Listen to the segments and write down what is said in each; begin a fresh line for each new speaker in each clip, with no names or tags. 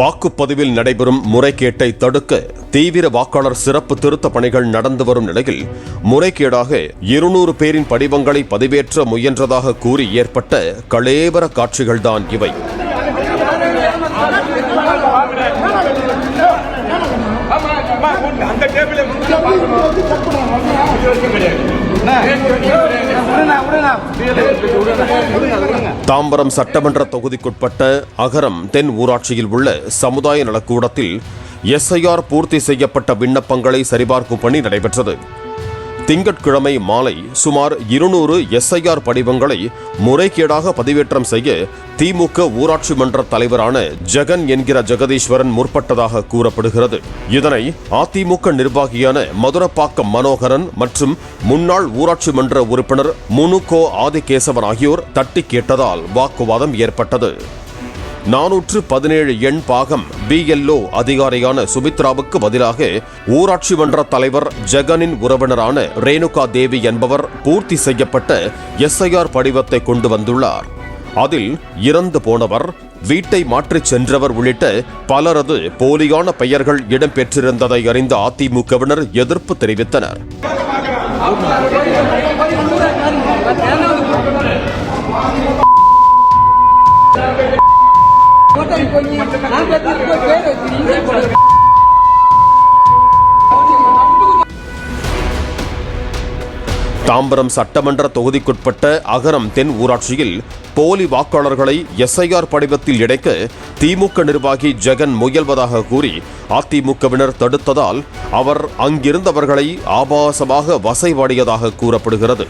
வாக்குப்பதிவில் நடைபெறும் முறைகேட்டை தடுக்க தீவிர வாக்காளர் சிறப்பு திருத்த பணிகள் நடந்து வரும் நிலையில் முறைகேடாக இருநூறு பேரின் படிவங்களை பதிவேற்ற முயன்றதாக கூறி ஏற்பட்ட களேபர காட்சிகள்தான் இவை.
அந்த
தாம்பரம் சட்டமன்ற தொகுதிக்குட்பட்ட அகரம் தென் ஊராட்சியில் உள்ள சமுதாய நலக்கூடத்தில் எஸ்ஐஆர் பூர்த்தி செய்யப்பட்ட விண்ணப்பங்களை சரிபார்க்கும் பணி நடைபெற்றது. திங்கட்கிழமை மாலை சுமார் இருநூறு எஸ்ஐஆர் படிவங்களை முறைகேடாக பதிவேற்றம் செய்ய திமுக ஊராட்சி மன்ற தலைவரான ஜெகன் என்கிற ஜெகதீஸ்வரன் முற்பட்டதாக கூறப்படுகிறது. இதனை அதிமுக நிர்வாகியான மதுரப்பாக்கம் மனோகரன் மற்றும் முன்னாள் ஊராட்சி மன்ற உறுப்பினர் முனுகோ ஆதிகேசவன் ஆகியோர் தட்டி கேட்டதால் வாக்குவாதம் ஏற்பட்டது. நானூற்று பதினேழு எண் பாகம் பிஎல்ஓ அதிகாரியான சுமித்ராவுக்கு பதிலாக ஊராட்சி மன்ற தலைவர் ஜெகனின் உறவினரான ரேணுகா தேவி என்பவர் பூர்த்தி செய்யப்பட்ட எஸ்ஐஆர் படிவத்தை கொண்டு வந்துள்ளார். அதில் இறந்து போனவர் வீட்டை மாற்றிச் சென்றவர் உள்ளிட்ட பலரது போலியான பெயர்கள் இடம்பெற்றிருந்ததை அறிந்த அதிமுகவினர் எதிர்ப்பு தெரிவித்தனர். தாம்பரம் சட்டமன்ற தொகுதிக்குட்பட்ட அகரம் தென் ஊராட்சியில் போலி வாக்காளர்களை எஸ்ஐஆர் படிவத்தில் இடைக்க திமுக நிர்வாகி ஜெகன் முயல்வதாக கூறி அதிமுகவினர் தடுத்ததால் அவர் அங்கிருந்தவர்களை ஆபாசமாக வசைவாடியதாக கூறப்படுகிறது.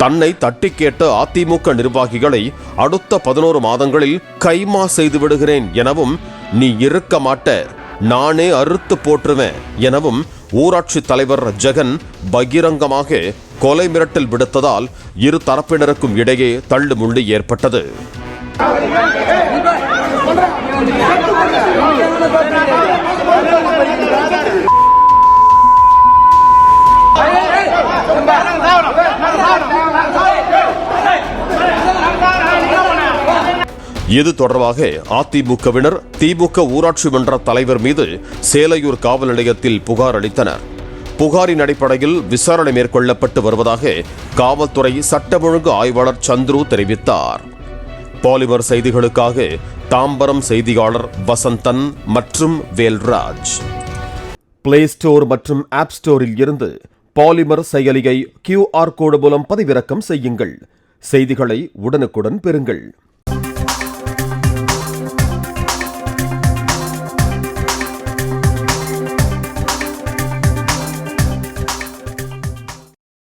தன்னை தட்டி கேட்ட அதிமுக நிர்வாகிகளை அடுத்த பதினோரு மாதங்களில் கைமா செய்து விடுகிறேன் எனவும் நீ இருக்க மாட்ட நானே அறுத்து போற்றுவேன் எனவும் ஊராட்சி தலைவர் ஜெகன் பகிரங்கமாக கொலை மிரட்டல் விடுத்ததால் இரு தரப்பினருக்கும் இடையே தள்ளுமுள்ளி ஏற்பட்டது. இது தொடர்பாக அதிமுகவினர் திமுக ஊராட்சி மன்ற தலைவர் மீது சேலையூர் காவல் நிலையத்தில் புகார் அளித்தனர். புகாரின் அடிப்படையில் விசாரணை மேற்கொள்ளப்பட்டு வருவதாக காவல்துறை சட்ட ஒழுங்கு ஆய்வாளர் சந்துரு தெரிவித்தார். பாலிமர் செய்திகளுக்காக தாம்பரம் செய்தியாளர் வசந்தன் மற்றும் வேல்ராஜ். பிளே ஸ்டோர் மற்றும் ஆப் ஸ்டோரில் இருந்து பாலிமர் செயலியை கியூஆர் கோடு மூலம் பதிவிறக்கம் செய்யுங்கள். செய்திகளை உடனுக்குடன் பெறுங்கள்.